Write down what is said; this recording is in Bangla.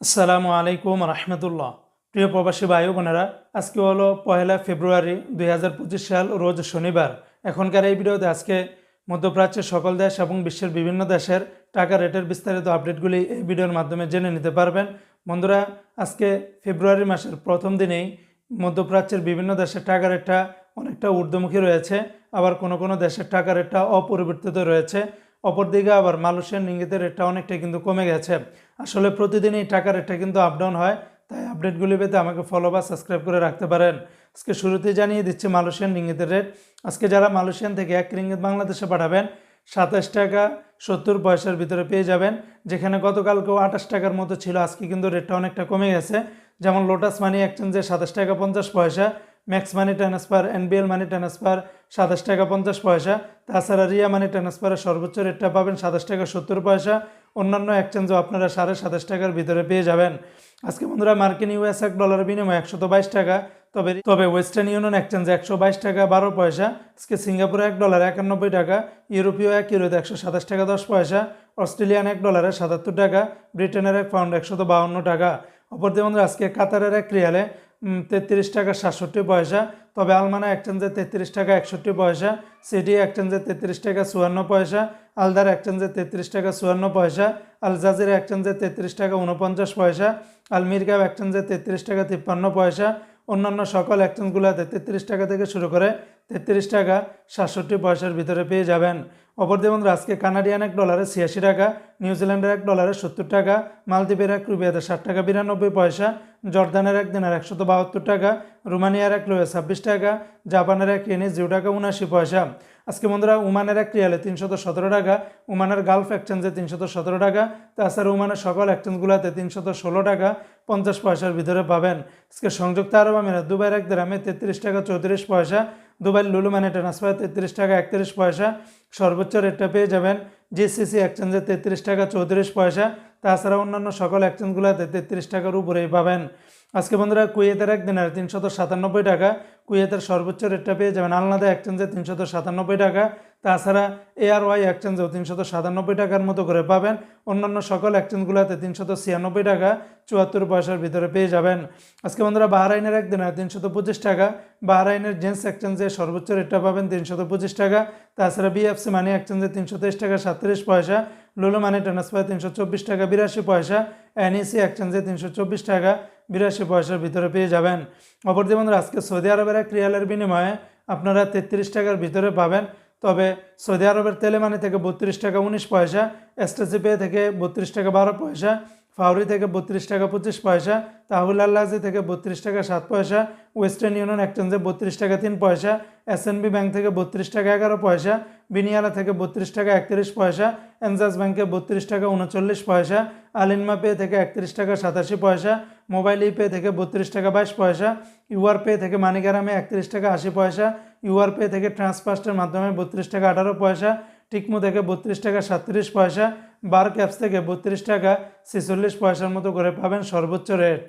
আসসালামু আলাইকুম রহমতুল্লাহ। প্রিয় প্রবাসী ভাই বোনেরা, আজকে হলো পহেলা ফেব্রুয়ারি দুই হাজার পঁচিশ সাল, রোজ শনিবার। এখনকার এই ভিডিওতে আজকে মধ্যপ্রাচ্যের সকল দেশ এবং বিশ্বের বিভিন্ন দেশের টাকা রেটের বিস্তারিত আপডেটগুলি এই ভিডিওর মাধ্যমে জেনে নিতে পারবেন। বন্ধুরা, আজকে ফেব্রুয়ারি মাসের প্রথম দিনেই মধ্যপ্রাচ্যের বিভিন্ন দেশের টাকা রেটটা অনেকটা ঊর্ধ্বমুখী রয়েছে। আবার কোনো কোনো দেশের টাকা রেটটা অপরিবর্তিত রয়েছে। অপরদিকে আবার মালয়েশিয়ান রিঙ্গিতের রেটটা অনেকটা কিন্তু কমে গেছে। আসলে প্রতিদিনই টাকার রেটটা কিন্তু আপ ডাউন হয়, তাই আপডেটগুলি পেতে আমাকে ফলো বা সাবস্ক্রাইব করে রাখতে পারেন। আজকে শুরুতেই জানিয়ে দিচ্ছি মালয়েশিয়ান রিঙ্গিতের রেট। আজকে যারা মালয়েশিয়ান থেকে এক রিঙ্গিত বাংলাদেশে পাঠাবেন, সাতাশ টাকা সত্তর পয়সার ভিতরে পেয়ে যাবেন, যেখানে গতকালকেও আঠাশ টাকার মতো ছিল, আজকে কিন্তু রেটটা অনেকটা কমে গেছে। যেমন লোটাস মানি এক্সচেঞ্জে সাতাশ টাকা পঞ্চাশ পয়সা Max money transfer NBL money transfer সাতাশ টাকা পঞ্চাশ পয়সা। তাছাড়া রিয়া মানি ট্রান্সফারের সর্বোচ্চ রেটটা পাবেন সাতাশ টাকা সত্তর পয়সা। অন্যান্য এক্সচেঞ্জও আপনারা সাড়ে সাতাশ টাকার ভিতরে পেয়ে যাবেন। আজকে বন্ধুরা মার্কিন ইউএস এক ডলার বিনিময়ে একশত বাইশ টাকা, তবে তবে ওয়েস্টার্ন ইউনিয়ন এক্সচেঞ্জে একশো বাইশ টাকা বারো পয়সা। আজকে সিঙ্গাপুরে এক ডলার একানব্বই টাকা ইউরোপীয় এক ইউরোতে একশো সাতাশ টাকা দশ পয়সা। অস্ট্রেলিয়ান এক ডলারে সাতাত্তর টাকা ব্রিটেনের এক পাউন্ড একশত বাউন্ন টাকা। অপরদিকে বন্ধুরা আজকে কাতারের এক রিয়ালে তেত্রিশ টাকা সাতষট্টি পয়সা। তবে আলমানা একচেঞ্জে তেত্রিশ টাকা একষট্টি পয়সা। সিডি একচেঞ্জে তেত্রিশ টাকা চুয়ান্ন পয়সা। আলদার একচেঞ্জে তেত্রিশ টাকা চুয়ান্ন পয়সা। আল জাজির এক্সচেঞ্জে তেত্রিশ টাকা উনপঞ্চাশ পয়সা। আল মিরকাব এক্সচেঞ্জে তেত্রিশ টাকা তিপ্পান্ন পয়সা। অন্যান্য সকল একচেঞ্জগুলোতে তেত্রিশ টাকা থেকে শুরু করে তেত্রিশ টাকা সাতষট্টি পয়সার ভিতরে পেয়ে যাবেন। অপরদিকে বন্ধুরা, আজকে কানাডিয়ান এক ডলারে ছিয়াশি টাকা, নিউজিল্যান্ডের এক ডলারে সত্তর টাকা, মালদ্বীপের এক রুপিয়াতে ষাট টাকা, বিরানব্বই পয়সা, জর্দানের এক দিনের একশত বাহাত্তর টাকা, রোমানিয়ার এক লোয়ে ছাব্বিশ টাকা, জাপানের এক ইয়েনি জিরো টাকা উনআশি পয়সা। আজকে বন্ধুরা, উমানের এক রিয়ালে তিনশত সতেরো টাকা, উমানের গালফ এক্সচেঞ্জে তিনশত সতেরো টাকা, তাছাড়া উমানের সকল এক্সচেঞ্জগুলোতে তিনশত ষোলো টাকা, পঞ্চাশ পয়সার ভিতরে পাবেন। আজকে সংযুক্ত আরব আমিরাত, দুবাইয়ের এক গ্রামে তেত্রিশ টাকা চৌত্রিশ পয়সা দুবাই লুলু মানে ট্রান্সফার তেত্রিশ টাকা একত্রিশ পয়সা। সর্বোচ্চ রেটটা পেয়ে যাবেন জিসিসি এক্সচেঞ্জে তেত্রিশ টাকা চৌত্রিশ পয়সা। তাছাড়া অন্যান্য সকল এক্সচেঞ্জগুলোতে তেত্রিশ টাকার উপরেই পাবেন। আজকে বন্ধুরা কুয়েতের এক দিনের তিনশত সাতানব্বই টাকা। কুয়েতের সর্বোচ্চ রেটটা পেয়ে যাবেন আলনাদা এক্সচেঞ্জে তিনশত সাতানব্বই টাকা। তাছাড়া এআর ওয়াই এক্সচেঞ্জেও তিনশত সাতানব্বই টাকার মতো করে পাবেন। অন্যান্য সকল এক্সচেঞ্জগুলোতে তিনশত ছিয়ানব্বই টাকা চুয়াত্তর পয়সার ভিতরে পেয়ে যাবেন। আজকে বন্ধুরা বাহরাইনের এক দিনে তিনশত পঁচিশ টাকা, বাহরাইনের জেন্টস এক্সচেঞ্জে সর্বোচ্চ রেটটা পাবেন তিনশত পঁচিশ টাকা। তাছাড়া বিএফসি মানি এক্সচেঞ্জে তিনশো তেইশ টাকা, সাতত্রিশ পয়সা। লুলু মানি ট্রান্সফার তিনশো চব্বিশ টাকা, বিরাশি পয়সা। এনইসি এক্সচেঞ্জে তিনশো চব্বিশ টাকা, বিরাশি পয়সার ভিতরে পেয়ে যাবেন। অপরদিকে বন্ধুরা, আজকে সৌদি আরবের এক রিয়ালের বিনিময়ে আপনারা তেত্রিশ টাকার ভিতরে পাবেন। তবে সৌদি আরবের তেলেমানি থেকে বত্রিশ টাকা উনিশ পয়সা এসটিসি পে থেকে বত্রিশ টাকা বারো পয়সা ফাউরি থেকে বত্রিশ টাকা পঁচিশ পয়সা, তাহুল আল্লাজি থেকে বত্রিশ টাকা সাত পয়সা, ওয়েস্টার্ন ইউনিয়ন এক্সচেঞ্জে বত্রিশ টাকা তিন পয়সা এসএনবি ব্যাংক থেকে বত্রিশ টাকা এগারো পয়সা, বিনিয়ালা থেকে বত্রিশ টাকা একত্রিশ পয়সা, এনজাস ব্যাংকে বত্রিশ টাকা উনচল্লিশ পয়সা আলিনমা পে থেকে একত্রিশ টাকা সাতাশি পয়সা, মোবাইল ই পে থেকে বত্রিশ টাকা বাইশ পয়সা, ইউআর পে থেকে মানিকারামে একত্রিশ টাকা আশি পয়সা, ইউআর পে থেকে ট্রান্সফার্স্টের মাধ্যমে বত্রিশ টাকা আঠারো পয়সা, টিকমো থেকে বত্রিশ টাকা সাতত্রিশ পয়সা বার ক্যাপস থেকে বত্রিশ টাকা ছেচল্লিশ পয়সার মতো করে পাবেন সর্বোচ্চ রেট।